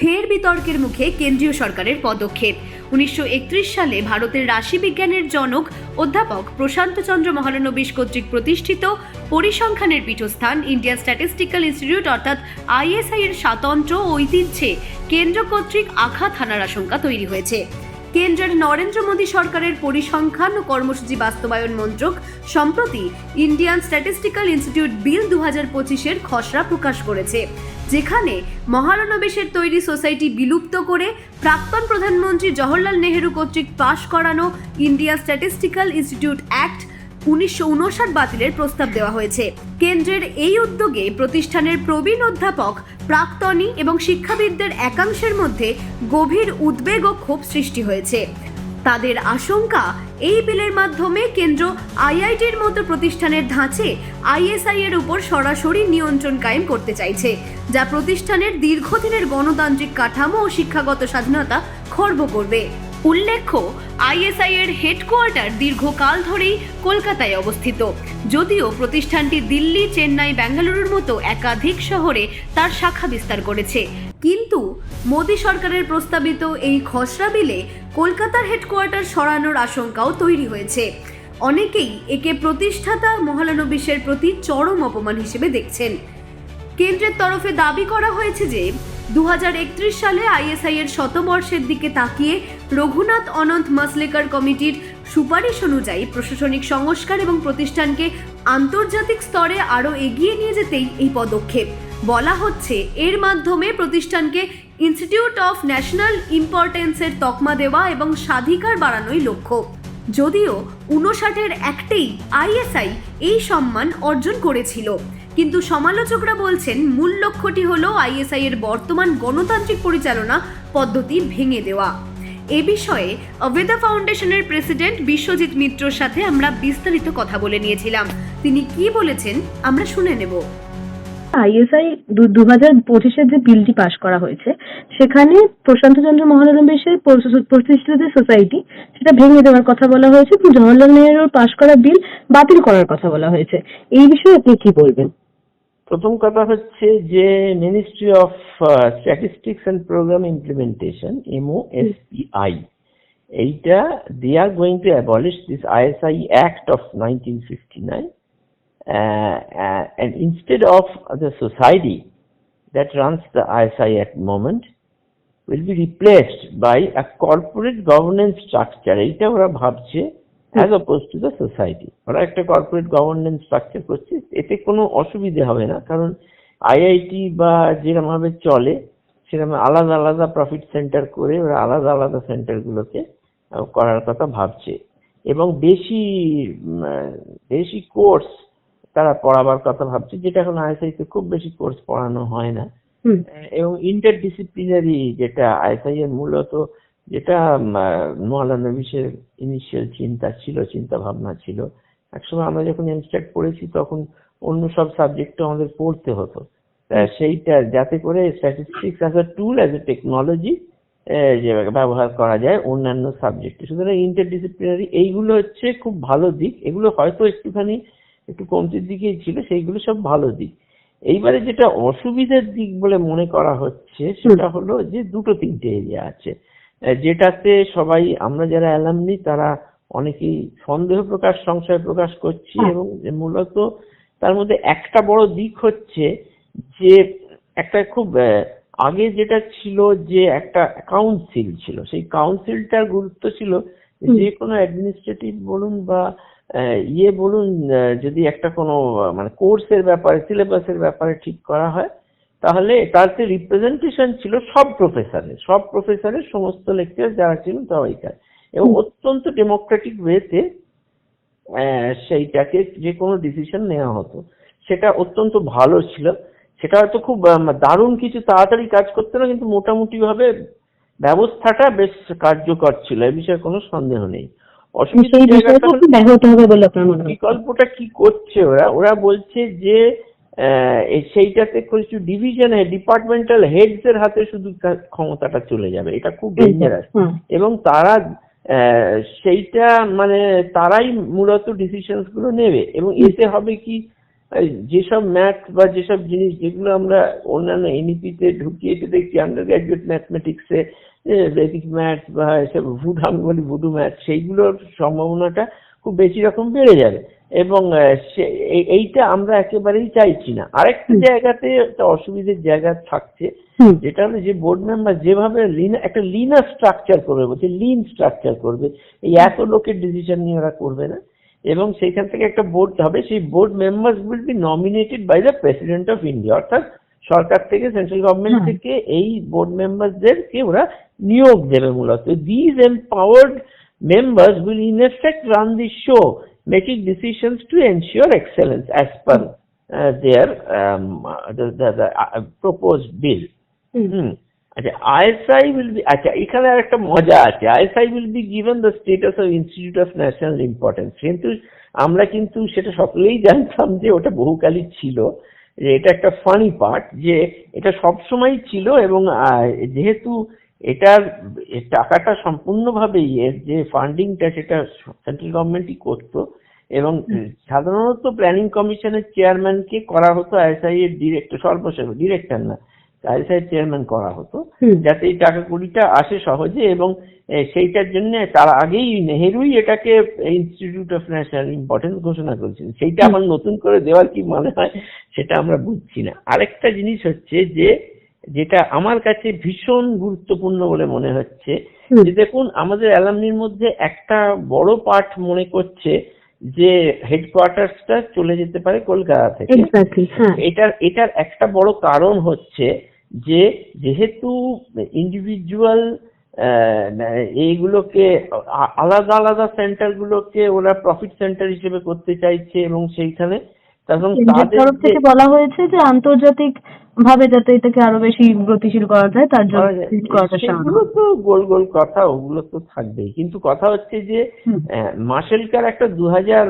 ফের বিতর্কের মুখে কেন্দ্রীয় সরকারের পদক্ষেপ। উনিশশো একত্রিশ সালে ভারতের রাশিবিজ্ঞানের জনক অধ্যাপক প্রশান্তচন্দ্র মহালনবিশ কর্তৃক প্রতিষ্ঠিত পরিসংখ্যানের পীঠস্থান ইন্ডিয়ান স্ট্যাটিস্টিক্যাল ইনস্টিটিউট, অর্থাৎ আইএসআই এর স্বাতন্ত্র ঐতিহ্যে কেন্দ্র কর্তৃক আঘাত হানার আশঙ্কা তৈরি হয়েছে। কেন্দ্রের নরেন্দ্র মোদী সরকারের পরিসংখ্যান ও কর্মসূচি বাস্তবায়ন মন্ত্রক সম্প্রতি ইন্ডিয়ান স্ট্যাটিস্টিক্যাল ইনস্টিটিউট বিল দু হাজার পঁচিশের খসড়া প্রকাশ করেছে, যেখানে মহারণবেশের তৈরি সোসাইটি বিলুপ্ত করে প্রাক্তন প্রধানমন্ত্রী জওহরলাল নেহেরু কর্তৃক পাশ করানো ইন্ডিয়া স্ট্যাটিস্টিক্যাল ইনস্টিটিউট অ্যাক্ট উনিশশো উনষাট বাতিলের প্রস্তাব দেওয়া হয়েছে। কেন্দ্রের এই উদ্যোগে প্রতিষ্ঠানের প্রবীণ অধ্যাপক, প্রাক্তনী এবং শিক্ষাবিদদের একাংশের মধ্যে গভীর উদ্বেগ ও ক্ষোভ সৃষ্টি হয়েছে। তাদের আশঙ্কা, এই বিলের মাধ্যমে কেন্দ্র আইআইটির মতো প্রতিষ্ঠানের ধাঁচে আইএসআই এর উপর সরাসরি নিয়ন্ত্রণ কায়েম করতে চাইছে, যা প্রতিষ্ঠানের দীর্ঘদিনের গণতান্ত্রিক কাঠামো ও শিক্ষাগত স্বাধীনতা খর্ব করবে। উল্লেখ্য আইএসআই এর হেডকোয়ার্টার দীর্ঘকাল ধরেই কলকাতায় অবস্থিত। যদিও প্রতিষ্ঠানটি দিল্লি, চেন্নাই বেঙ্গালুরুর মতো একাধিক শহরে তার শাখা বিস্তার করেছে। কিন্তু মোদী সরকারের প্রস্তাবিত এই খসড়া বিলে কলকাতার হেডকোয়ার্টার সরানোর আশঙ্কাও তৈরি হয়েছে। অনেকেই একে প্রতিষ্ঠাতা মহালানবিশের প্রতি চরম অপমান হিসেবে দেখছেন। কেন্দ্রের তরফে দাবি করা হয়েছে যে দু হাজার একত্রিশ সালে আইএসআই এর শতবর্ষের দিকে তাকিয়ে রঘুনাথ অনন্ত মাসলেকার কমিটির সুপারিশ অনুযায়ী প্রশাসনিক সংস্কার এবং প্রতিষ্ঠানকে আন্তর্জাতিক স্তরে আরও এগিয়ে নিয়ে যেতেই এই পদক্ষেপ। বলা হচ্ছে, এর মাধ্যমে প্রতিষ্ঠানকে ইনস্টিটিউট অফ ন্যাশনাল ইম্পর্টেন্সের তকমা দেওয়া এবং স্বাধিকার বাড়ানোই লক্ষ্য। যদিও উনষাটের একটেই আইএসআই এই সম্মান অর্জন করেছিল। কিন্তু সমালোচকরা বলছেন, মূল লক্ষ্যটি হল আইএসআই এর বর্তমান গণতান্ত্রিক পরিচালনা পদ্ধতি ভেঙে দেওয়া। এ বিষয়ে অবেদা ফাউন্ডেশনের প্রেসিডেন্ট বিশ্বজিৎ মিত্রর সাথে আমরা বিস্তারিত কথা বলে নিয়েছিলাম। তিনি কি বলেছেন আমরা শুনে নেব। আইএসআই দু হাজার পঁচিশের যে বিলটি পাশ করা হয়েছে, সেখানে প্রশান্ত চন্দ্র মহানবেশের প্রতিষ্ঠিত যে সোসাইটি, সেটা ভেঙে দেওয়ার কথা বলা হয়েছে। এবং জওয়াহরলাল নেহরুর পাশ করা বিল বাতিল করার কথা বলা হয়েছে। এই বিষয়ে আপনি কি বলবেন? প্রথম কথা হচ্ছে যে ministry of statistics and programme implementation MOSPI এইটা they are going to abolish this ISI act of nineteen fifty nine and instead of the society that runs the ISI at the moment will be replaced by a corporate governance structure এইটা ওরা ভাবছে as oppose to the society ওরা একটা corporate governance structure করছে এতে কোনো অসুবিধে হবে না কারণ আইআইটি বা যেরকম ভাবে চলে সেরকম আলাদা আলাদা প্রফিট সেন্টার করে ওরা আলাদা আলাদা সেন্টারগুলোকে করার কথা ভাবছে। এবং বেশি বেশি কোর্স তারা পড়াবার কথা ভাবছে যেটা এখন আইএসআই তে খুব বেশি কোর্স পড়ানো হয় না। এবং ইন্টারডিসিপ্লিনারি যেটা আইএসআই এর মূলত যেটা মহালানবিশের ইনিশিয়াল চিন্তা ছিল চিন্তা ভাবনা ছিল। একসময় আমরা যখন এমস্ট্যাট পড়েছি, তখন অন্য সব সাবজেক্ট আমাদের পড়তে হতো। সেইটা, যাতে করে statistics as a tool as a technology যে ব্যবহার করা যায় অন্যান্য সাবজেক্টে সুতরাং ইন্টারডিসিপ্লিনারি এইগুলো হচ্ছে খুব ভালো দিক। এগুলো হয়তো একটুখানি একটু কমতির দিকেই ছিল, সেইগুলো সব ভালো দিক। এইবারে যেটা অসুবিধার দিক বলে মনে করা হচ্ছে, সেটা হলো যে দুটো তিনটে এরিয়া আছে। যেটাতে সবাই আমরা যারা অ্যালামনি তারা অনেকেই সন্দেহ প্রকাশ সংশয় প্রকাশ করছি। এবং মূলত তার মধ্যে একটা বড় দিক হচ্ছে যে একটা খুব আগে যেটা ছিল যে একটা কাউন্সিল ছিল সেই কাউন্সিলটার গুরুত্ব ছিল। যে কোনো অ্যাডমিনিস্ট্রেটিভ বলুন বা ইয়ে বলুন যদি একটা কোনো মানে কোর্সের ব্যাপারে সিলেবাসের ব্যাপারে ঠিক করা হয় তাহলে তাতে রিপ্রেজেন্টেশন ছিল সব প্রফেসরের সব প্রফেসরের সমস্ত লেকচার যারা ছিলেন সবাইকার এবং অত্যন্ত ডেমোক্রেটিক ওয়েতে সেইটাকে যে কোনো ডিসিশন নেওয়া হতো। সেটা অত্যন্ত ভালো ছিল। সেটা হয়তো খুব দারুণ কিছু তাড়াতাড়ি কাজ করতে না কিন্তু মোটামুটি ভাবে ব্যবস্থাটা বেশ কার্যকর ছিল এ বিষয়ে কোনো সন্দেহ নেই। হয় বিকল্পটা কি করছে ওরা? ওরা বলছে যে সেইটাতে কিছু ডিভিশন ডিপার্টমেন্টাল হেডস এর হাতে শুধু ক্ষমতাটা চলে যাবে। এটা খুব ডেঞ্জারাস এবং তারা সেইটা মানে তারাই মূলত ডিসিশনসগুলো নেবে। এবং এতে হবে কি যেসব ম্যাথ বা যেসব জিনিস যেগুলো আমরা অন্যান্য এনইপি তে ঢুকিয়ে দেখছি আন্ডার গ্রাজুয়েট ম্যাথমেটিক্সে বেসিক ম্যাথ বা এসব ভুড আমি বলি ভুডু ম্যাথ সেইগুলোর সম্ভাবনাটা খুব বেশি রকম বেড়ে যাবে। এবং এইটা আমরা একেবারেই চাইছি না। আরেকটা জায়গাতে একটা অসুবিধার জায়গা থাকছে যেটা হলো যে বোর্ড মেম্বার যেভাবে একটা লিনার স্ট্রাকচার করবে বলছে লিন স্ট্রাকচার করবে এই এত লোকের ডিসিশন নিয়ে ওরা করবে না। এবং সেইখান থেকে একটা বোর্ড হবে সেই board members will be nominated by the president of India অর্থাৎ সরকার থেকে সেন্ট্রাল গভর্নমেন্ট। থেকে এই বোর্ড মেম্বারদেরকে ওরা নিয়োগ দেবে মূলত। These empowered members will in effect run the show making decisions to ensure excellence as per their proposed bill hmm hmm আচ্ছা আইএসআই উইল বি আচ্ছা এখানে আর একটা মজা আছে। ISI will be given the status of institute of national importance কিন্তু আমরা কিন্তু সেটা সকলেই জানতাম যে ওটা বহুকালই ছিল যে এটা একটা ফানি পার্ট যে এটা সবসময় ছিল এবং আহ, যেহেতু এটার টাকাটা সম্পূর্ণভাবেই এর যে ফান্ডিংটা সেটা সেন্ট্রাল গভর্নমেন্টই করতো এবং সাধারণত প্ল্যানিং কমিশনের চেয়ারম্যানকে করা হতো আইএসআই এর ডিরেক্টর সর্বশেষ ডিরেক্টর না আইএসআই চেয়ারম্যান করা হতো যাতে এই টাকা কুড়িটা আসে সহজে এবং সেইটার জন্য তার আগেই নেহেরুই এটাকে ইনস্টিটিউট অফ ন্যাশনাল ইম্পর্টেন্স ঘোষণা করেছেন সেইটা আমার নতুন করে দেওয়ার কি মনে হয় সেটা আমরা বুঝছি না। আরেকটা জিনিস হচ্ছে যে যেটা আমার কাছে ভীষণ গুরুত্বপূর্ণ বলে মনে হচ্ছে। যে দেখুন আমাদের অ্যালামনির মধ্যে একটা বড় পার্ট মনে করছে যে হেডকোয়ার্টার্সটা চলে যেতে পারে কলকাতা থেকে। হ্যাঁ। এটার এটার একটা বড় কারণ হচ্ছে যে যেহেতু ইন্ডিভিজুয়াল এইগুলোকে আলাদা আলাদা সেন্টারগুলোকে ওরা প্রফিট সেন্টার হিসেবে করতে চাইছে এবং সেইখানে তরফ থেকে বলা হয়েছে যে আন্তর্জাতিক ভাবে যাতে এটাকে আরও বেশি গতিশীল করা যায় তার জন্য তো গোল গোল কথা ওগুলো তো থাকবেই। কিন্তু কথা হচ্ছে যে মার্শেলকার একটা দু হাজার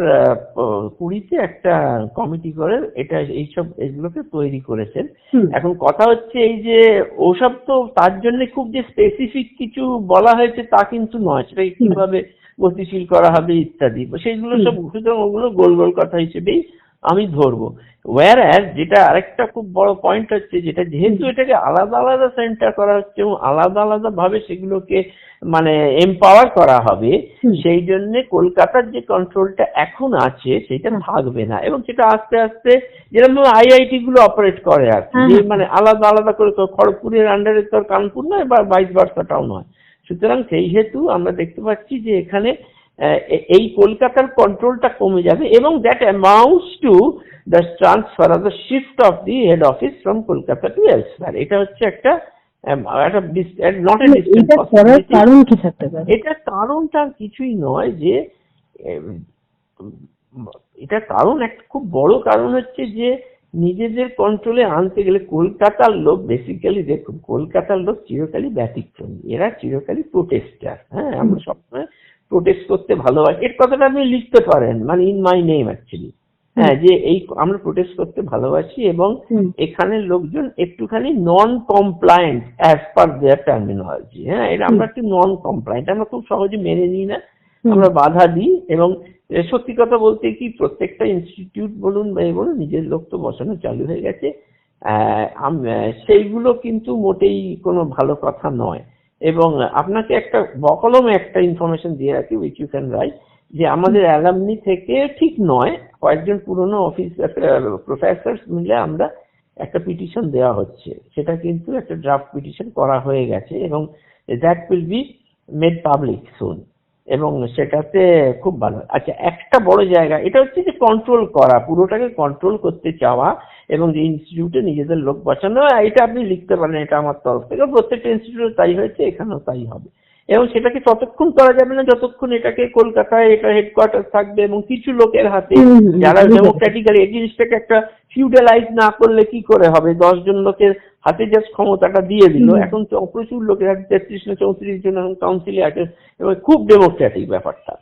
কুড়িতে একটা কমিটি করে এটা এইসব এগুলোকে তৈরি করেছেন। এখন কথা হচ্ছে এই যে ওসব তো তার জন্য খুব যে স্পেসিফিক কিছু বলা হয়েছে তা কিন্তু নয়। হুম। কীভাবে গতিশীল করা হবে ইত্যাদি। সেইগুলো সব সুতরাং ওগুলো গোল গোল কথা হিসেবেই আমি ধরবো। ওয়ার যেটা আরেকটা খুব বড় পয়েন্ট হচ্ছে যেটা যেহেতু এটাকে আলাদা আলাদা সেন্টার করা হচ্ছে এবং আলাদা আলাদা ভাবে সেগুলোকে মানে এম্পাওয়ার করা হবে সেই জন্য কলকাতার যে কন্ট্রোলটা এখন আছে সেটা থাকবে না এবং সেটা আস্তে আস্তে যেরকম আইআইটি গুলো অপারেট করে আর কি। মানে আলাদা আলাদা করে তো খড়গপুরের আন্ডারে তো আর কানপুর নয় বা বাইশ বার্সাটাও নয় সুতরাং সেই হেতু আমরা দেখতে পাচ্ছি যে এখানে এই কলকাতার কন্ট্রোলটা কমে যাবে এবং that amounts to the transfer of the shift of the head office from Kolkata to elsewhere এটা হচ্ছে একটা নট এ এটা কারণটা কিছুই নয় যে এটা কারণ একটা খুব বড় কারণ হচ্ছে যে নিজেদের কন্ট্রোলে আনতে গেলে কলকাতার লোক বেসিক্যালি দেখুন কলকাতার লোক চিরকালই ব্যতিক্রমী। এরা চিরকালই প্রোটেস্টার হ্যাঁ? আমরা সবসময় প্রোটেস্ট করতে ভালোবাসি। এর কথাটা আপনি লিখতে পারেন মানে ইন মাই নেম অ্যাকচুয়ালি হ্যাঁ যে এই আমরা প্রোটেস্ট করতে ভালোবাসি এবং এখানে লোকজন একটুখানি non compliant as per their terminology হ্যাঁ এটা আমরা একটু নন কমপ্লায়েন্ট আমরা খুব সহজে মেনে নিই না। আমরা বাধা দিই এবং সত্যি কথা বলতে কি প্রত্যেকটা ইনস্টিটিউট বলুন বা বলুন নিজের লোক তো বসানো চালু হয়ে গেছে। সেইগুলো কিন্তু মোটেই কোনো ভালো কথা নয়। এবং আপনাকে একটা বকলমে একটা ইনফরমেশন দিয়ে রাখি উইচ ইউ ক্যান রাইট যে আমাদের অ্যালামনি থেকে ঠিক নয়, কয়েকজন পুরনো অফিস প্রফেসর মিলে আমরা একটা পিটিশন দেওয়া হচ্ছে। সেটা কিন্তু একটা ড্রাফট পিটিশন করা হয়ে গেছে এবং that will be made public soon এবং সেটাতে খুব ভালো। আচ্ছা একটা বড় জায়গা, এটা হচ্ছে যে কন্ট্রোল করা, পুরোটাকে কন্ট্রোল করতে চাওয়া এবং যে ইনস্টিটিউটে নিজেদের লোক বসানো, এটা আপনি লিখতে পারেন, এটা আমার তরফ থেকে। প্রত্যেকটা ইনস্টিটিউটে তাই হয়েছে, এখানেও তাই হবে। এবং সেটাকে ততক্ষণ করা যাবে না যতক্ষণ এটাকে কলকাতায় এটা হেডকোয়ার্টার থাকবে এবং কিছু লোকের হাতে যারা ডেমোক্রেটিক্যালি এই জিনিসটাকে একটা ফিউডালাইজ না করলে কি করে হবে? দশ জন লোকের হাতে জাস্ট ক্ষমতাটা দিয়ে দিল। এখন প্রচুর লোকের হাতে তেত্রিশ না চৌত্রিশ জন এখন কাউন্সিলে আছে এবং খুব ডেমোক্রেটিক ব্যাপারটা।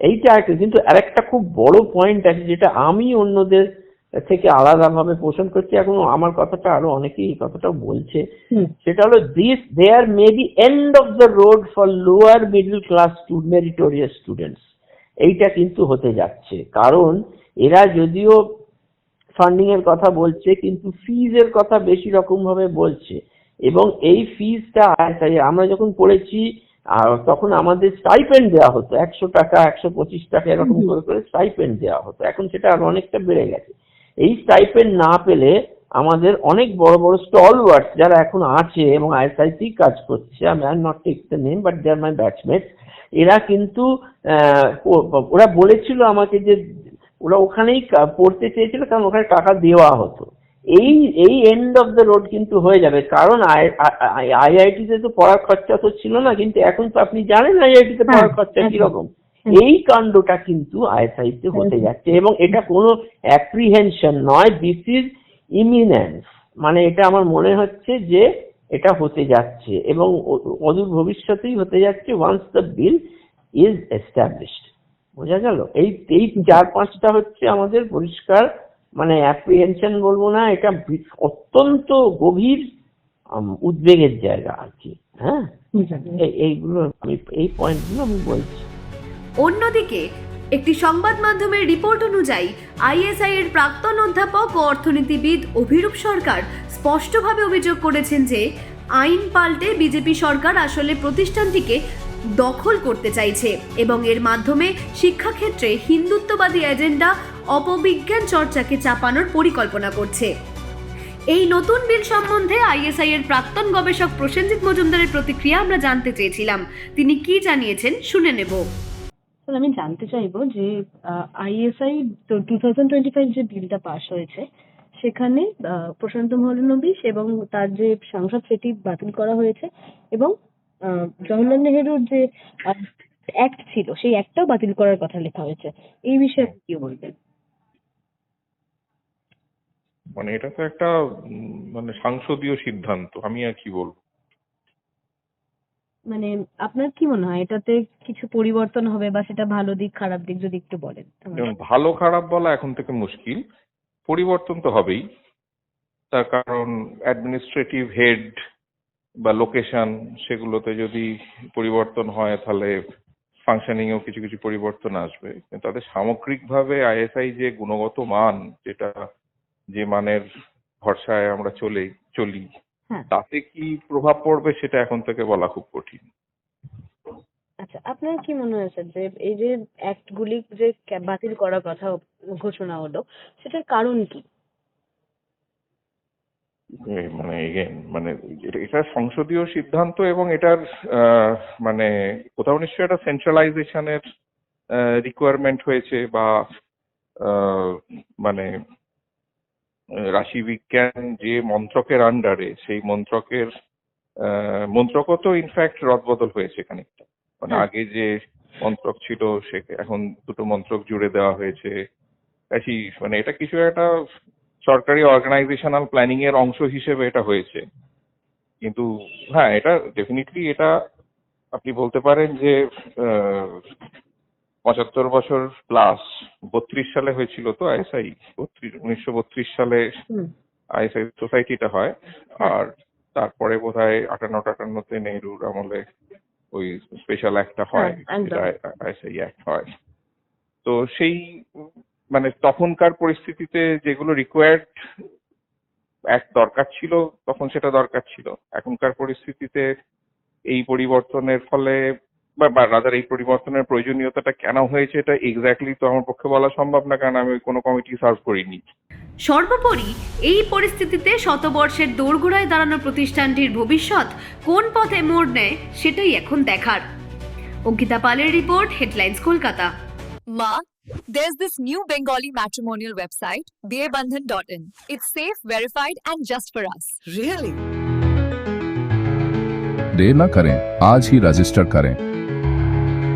এইটা একটা কিন্তু আরেকটা খুব বড় পয়েন্ট আছে যেটা আমি অন্যদের থেকে আলাদাভাবে পোষণ করছি। এখন আমার কথাটা আরও অনেকেই এই কথাটা বলছে। সেটা হলো this there may be end of the road for lower middle class meritorious students এইটা কিন্তু হতে যাচ্ছে। কারণ এরা যদিও ফান্ডিং এর কথা বলছে কিন্তু ফিজ এর কথা বেশি রকম ভাবে বলছে। এবং এই ফিজটা আমরা যখন পড়েছি তখন আমাদের স্টাইপেন্ড দেওয়া হতো। একশো টাকা একশো পঁচিশ টাকা এরকম করে করে স্টাইপেন্ড দেওয়া হতো। এখন সেটা আরও অনেকটা বেড়ে গেছে। এই স্টাইপেন্ড না পেলে আমাদের অনেক বড় বড় স্টল ওয়ার্কস যারা এখন আছে এবং আইএসআইসি কাজ করছে আমি আর not take the name but they are my batchmate এরা কিন্তু ওরা বলেছিল আমাকে যে ওরা ওখানেই পড়তে চেয়েছিল কারণ ওখানে টাকা দেওয়া হতো এই এই এন্ড অফ দ্য রোড কিন্তু হয়ে যাবে কারণ আইআইটি তে তো পড়ার খরচা তো ছিল না কিন্তু এখন তো আপনি জানেন আইআইটি তে পড়ার হ্যাঁ, খরচা কীরকম। এই কাণ্ডটা কিন্তু আইএসআই হতে যাচ্ছে এবং এটা কোনো অ্যাপ্রিহেনশন নয় দিস ইজ ইমিনেন্স মানে এটা আমার মনে হচ্ছে যে এটা হতে যাচ্ছে এবং অদূর ভবিষ্যতেই হতে যাচ্ছে once the bill is established বোঝা গেল? এই এই চার পাঁচটা হচ্ছে আমাদের পরিষ্কার মানে অ্যাপ্রিহেনশন বলব না এটা অত্যন্ত গভীর উদ্বেগের জায়গা আর কি হ্যাঁ? এই- এইগুলো আমি এই পয়েন্টগুলো আমি বলছি। অন্যদিকে, একটি সংবাদ মাধ্যমের রিপোর্ট অনুযায়ী, আইএসআই এর প্রাক্তন অধ্যাপক ও অর্থনীতিবিদ অভিরূপ সরকার স্পষ্টভাবে অভিযোগ করেছেন যে, আইন পাল্টে বিজেপি সরকার আসলে প্রতিষ্ঠানটিকে দখল করতে চাইছে এবং এর মাধ্যমে শিক্ষাক্ষেত্রে হিন্দুত্ববাদী এজেন্ডা অপবিজ্ঞান চর্চাকে চাপানোর পরিকল্পনা করছে। এই নতুন বিল সম্বন্ধে আইএসআই এর প্রাক্তন গবেষক প্রসেনজিৎ মজুমদারের প্রতিক্রিয়া আমরা জানতে চেয়েছিলাম। তিনি কি জানিয়েছেন শুনে নেব। আমি জানতে চাইব যে ISI two thousand twenty five যে বিলটা পাস হয়েছে, সেখানে প্রশান্ত মহলানবিশ এবং তার যে সাংসদ সেটি বাতিল করা হয়েছে এবং জওহরলাল নেহেরুর যে অ্যাক্ট ছিল, সেই অ্যাক্টটাও বাতিল করার কথা লেখা হয়েছে। এই বিষয়ে আপনি কি বলবেন? মানে এটা তো একটা মানে সাংসদীয় সিদ্ধান্ত, আমি আর কি বলব? মানে আপনার কি মনে হয়? এটাতে কিছু পরিবর্তন হবে বা সেটা ভালো দিক, খারাপ দিক যদি একটু বলেন ভালো খারাপ বলা এখন থেকে মুশকিল। পরিবর্তন তো হবেই। তার কারণ অ্যাডমিনিস্ট্রেটিভ হেড বা লোকেশন সেগুলোতে যদি পরিবর্তন হয়, তাহলে ফাংশনিং এও কিছু কিছু পরিবর্তন আসবে। তাদের সামগ্রিকভাবে আইএসআই যে গুণগত মান, যেটা যে মানের ভরসায় আমরা চলে, চলি তাতে কি প্রভাব পড়বে সেটা এখন থেকে বলা খুব কঠিন। আচ্ছা আপনার কি মনে হয় স্যার যে এই যে অ্যাক্ট গুলি যে বাতিল করার কথা ঘোষণা হলো সেটার কারণ কি? মানে এগেন মানে এটা- সংসদীয় সিদ্ধান্ত এবং এটার আহ, মানে কোথাও নিশ্চয়ই একটা সেন্ট্রালাইজেশনের রিকোয়ারমেন্ট হয়েছে বা আহ, মানে আহ, রাশি বিজ্ঞান যে মন্ত্রকের আন্ডারে সেই মন্ত্রকের আহ, মন্ত্রকও তো ইনফ্যাক্ট রদবদল হয়েছে খানিকটা। মানে। আগে যে মন্ত্রক ছিল সে এখন দুটো মন্ত্রক জুড়ে দেওয়া হয়েছে। মানে এটা কিছু একটা সরকারি অর্গানাইজেশনাল প্ল্যানিং এর অংশ হিসেবে এটা হয়েছে। কিন্তু হ্যাঁ এটা ডেফিনেটলি এটা আপনি বলতে পারেন যে পঁচাত্তর বছর প্লাস বত্রিশ সালে হয়েছিল তো আইএসআই উনিশশো বত্রিশ সালে আইএসআই সোসাইটিটা হয়। আর তারপরে বোধ হয় আটান্ন টাটান্নতে নেহরুর আমলে ওই স্পেশাল অ্যাক্টটা হয় হ্যাঁ। আইএসআই অ্যাক্ট হয়। তো সেই মানে তখনকার পরিস্থিতিতে যেগুলো রিকোয়ার্ড এক দরকার ছিল তখন সেটা দরকার ছিল। এখনকার পরিস্থিতিতে এই পরিবর্তনের ফলে বা রাদার এই পরিবর্তনের প্রয়োজনীয়তাটা কেন হয়েছে এটা এক্স্যাক্টলি তো আমার পক্ষে বলা সম্ভব না কারণ আমি কোনো কমিটি সার্ভ করিনি সর্বোপরি এই পরিস্থিতিতে শতবর্ষের দোরগোড়ায় দাঁড়ানো প্রতিষ্ঠানটির ভবিষ্যৎ কোন পথে মোড় নেয় সেটাই এখন দেখার অঙ্কিতা পালের report headlines Kolkata Ma, there's this new Bengali matrimonial website, dearbandhan.in. It's safe, verified, and just for us. Really? देर न करें आज ही रजिस्टर करें